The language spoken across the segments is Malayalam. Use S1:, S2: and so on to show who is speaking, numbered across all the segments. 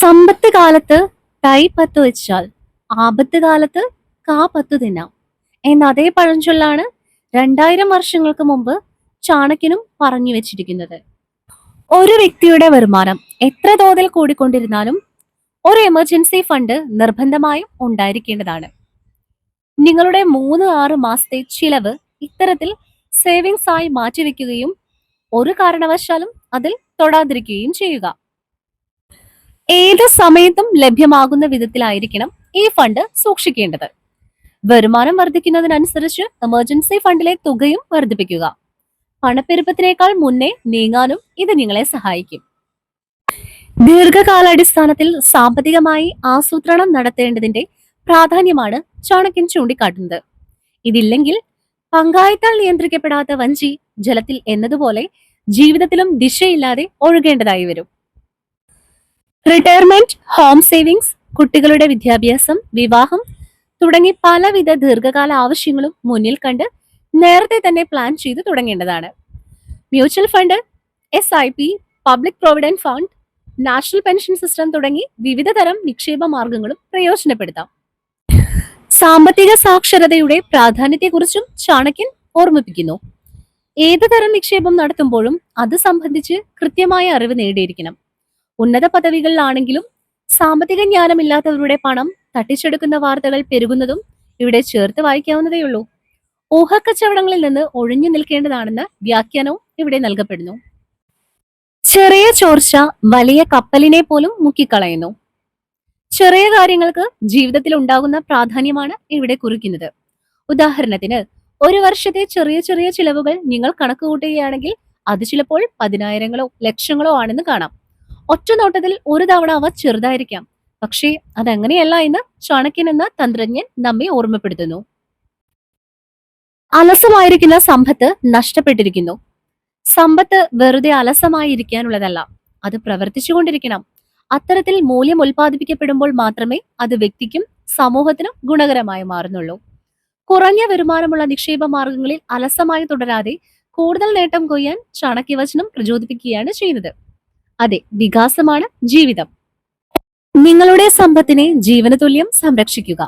S1: സമ്പത്ത് കാലത്ത് തൈ പത്ത് വെച്ചാൽ ആപത്ത് കാലത്ത് കാ പത്ത് തിന്നാം. എന്ന അതേ പഴഞ്ചൊല്ലാണ് രണ്ടായിരം വർഷങ്ങൾക്ക് മുമ്പ് ചാണക്യനും പറഞ്ഞു വെച്ചിരിക്കുന്നത്. ഒരു വ്യക്തിയുടെ വരുമാനം എത്ര തോതിൽ കൂടിക്കൊണ്ടിരുന്നാലും ഒരു എമർജൻസി ഫണ്ട് നിർബന്ധമായും ഉണ്ടായിരിക്കേണ്ടതാണ്. നിങ്ങളുടെ മൂന്ന് ആറ് മാസത്തെ ചിലവ് ഇത്തരത്തിൽ സേവിങ്സ് ആയി മാറ്റിവെക്കുകയും ഒരു കാരണവശാലും അതിൽ തൊടാതിരിക്കുകയും ചെയ്യുക. ഏത് സമയത്തും ലഭ്യമാകുന്ന വിധത്തിലായിരിക്കണം ഈ ഫണ്ട് സൂക്ഷിക്കേണ്ടത്. വരുമാനം വർദ്ധിക്കുന്നതിനനുസരിച്ച് എമർജൻസി ഫണ്ടിലെ തുകയും വർദ്ധിപ്പിക്കുക. പണപ്പെരുപ്പത്തിനേക്കാൾ മുന്നേ നീങ്ങാനും ഇത് നിങ്ങളെ സഹായിക്കും. ദീർഘകാലാടിസ്ഥാനത്തിൽ സാമ്പത്തികമായി ആസൂത്രണം നടത്തേണ്ടതിന്റെ പ്രാധാന്യമാണ് ചാണക്യൻ ചൂണ്ടിക്കാട്ടുന്നത്. ഇതില്ലെങ്കിൽ പങ്കായത്താൽ നിയന്ത്രിക്കപ്പെടാത്ത വഞ്ചി ജലത്തിൽ എന്നതുപോലെ ജീവിതത്തിലും ദിശയില്ലാതെ ഒഴുകേണ്ടതായി വരും. റിട്ടയർമെന്റ് ഹോം സേവിങ്സ് കുട്ടികളുടെ വിദ്യാഭ്യാസം വിവാഹം തുടങ്ങി പലവിധ ദീർഘകാല ആവശ്യങ്ങളും മുന്നിൽ കണ്ട് നേരത്തെ തന്നെ പ്ലാൻ ചെയ്ത് തുടങ്ങേണ്ടതാണ്. Mutual fund S I P public provident fund national pension system തുടങ്ങി വിവിധ തരം നിക്ഷേപ മാർഗങ്ങളും പ്രയോജനപ്പെടുത്താം. സാമ്പത്തിക സാക്ഷരതയുടെ പ്രാധാന്യത്തെക്കുറിച്ചും ചാണക്യൻ ഓർമ്മിപ്പിക്കുന്നു. ഏത് തരം നിക്ഷേപം നടത്തുമ്പോഴും അത് സംബന്ധിച്ച് കൃത്യമായ അറിവ് നേടിയിരിക്കണം. ഉന്നത പദവികളിലാണെങ്കിലും സാമ്പത്തിക ജ്ഞാനമില്ലാത്തവരുടെ പണം തട്ടിച്ചെടുക്കുന്ന വാർത്തകൾ പെരുകുന്നതും ഇവിടെ ചേർത്ത് വായിക്കാവുന്നതേയുള്ളൂ ഊഹക്കച്ചവടങ്ങളിൽ നിന്ന് ഒഴിഞ്ഞു നിൽക്കേണ്ടതാണെന്ന് വ്യാഖ്യാനവും ഇവിടെ നൽകപ്പെടുന്നു. ചെറിയ ചോർച്ച വലിയ കപ്പലിനെ പോലും മുക്കിക്കളയുന്നു. ചെറിയ കാര്യങ്ങൾക്ക് ജീവിതത്തിൽ ഉണ്ടാകുന്ന പ്രാധാന്യമാണ് ഇവിടെ കുറിക്കുന്നത്. ഉദാഹരണത്തിന് ഒരു വർഷത്തെ ചെറിയ ചെറിയ ചിലവുകൾ നിങ്ങൾ കണക്ക് കൂട്ടുകയാണെങ്കിൽ അത് ചിലപ്പോൾ പതിനായിരങ്ങളോ ലക്ഷങ്ങളോ ആണെന്ന് കാണാം. ഒറ്റ നോട്ടത്തിൽ ഒരു തവണ അവ ചെറുതായിരിക്കാം. പക്ഷേ അതങ്ങനെയല്ല എന്ന് ചാണക്യൻ എന്ന തന്ത്രജ്ഞൻ നമ്മെ ഓർമ്മപ്പെടുത്തുന്നു. അലസമായിരിക്കുന്ന സമ്പത്ത് നഷ്ടപ്പെട്ടിരിക്കുന്നു. സമ്പത്ത് വെറുതെ അലസമായിരിക്കാനുള്ളതല്ല അത് പ്രവർത്തിച്ചുകൊണ്ടിരിക്കണം. അത്തരത്തിൽ മൂല്യം ഉൽപ്പാദിപ്പിക്കപ്പെടുമ്പോൾ മാത്രമേ അത് വ്യക്തിക്കും സമൂഹത്തിനും ഗുണകരമായി മാറുന്നുള്ളൂ. കുറഞ്ഞ വരുമാനമുള്ള നിക്ഷേപ മാർഗങ്ങളിൽ അലസമായി തുടരാതെ കൂടുതൽ നേട്ടം കൊയ്യാൻ ചാണക്യവചനം പ്രചോദിപ്പിക്കുകയാണ് ചെയ്യുന്നത്. അതെ വികാസമാണ് ജീവിതം. നിങ്ങളുടെ സമ്പത്തിനെ ജീവന തുല്യം സംരക്ഷിക്കുക.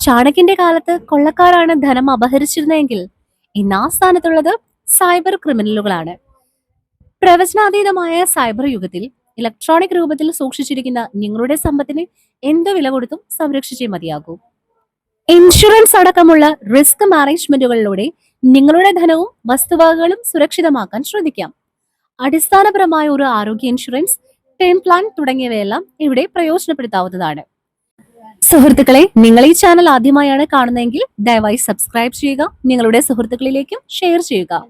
S1: ചാണകിന്റെ കാലത്ത് കൊള്ളക്കാരാണ് ധനം അപഹരിച്ചിരുന്നതെങ്കിൽ ഇന്ന് ആ സ്ഥാനത്തുള്ളത് സൈബർ ക്രിമിനലുകളാണ്. പ്രവചനാതീതമായ സൈബർ യുഗത്തിൽ ഇലക്ട്രോണിക് രൂപത്തിൽ സൂക്ഷിച്ചിരിക്കുന്ന നിങ്ങളുടെ സമ്പത്തിന് എന്ത് വില കൊടുത്തും സംരക്ഷിച്ചേ മതിയാകൂ. ഇൻഷുറൻസ് അടക്കമുള്ള റിസ്ക് മാനേജ്മെന്റുകളിലൂടെ നിങ്ങളുടെ ധനവും വസ്തുവകകളും സുരക്ഷിതമാക്കാൻ ശ്രദ്ധിക്കാം. അടിസ്ഥാനപരമായ ഒരു ആരോഗ്യ ഇൻഷുറൻസ് ടേം പ്ലാൻ തുടങ്ങിയവയെല്ലാം ഇവിടെ പ്രയോജനപ്പെടുത്താവുന്നതാണ്. സുഹൃത്തുക്കളെ നിങ്ങൾ ഈ ചാനൽ ആദ്യമായാണ് കാണുന്നതെങ്കിൽ ദയവായി സബ്സ്ക്രൈബ് ചെയ്യുക നിങ്ങളുടെ സുഹൃത്തുക്കളിലേക്കും ഷെയർ ചെയ്യുക.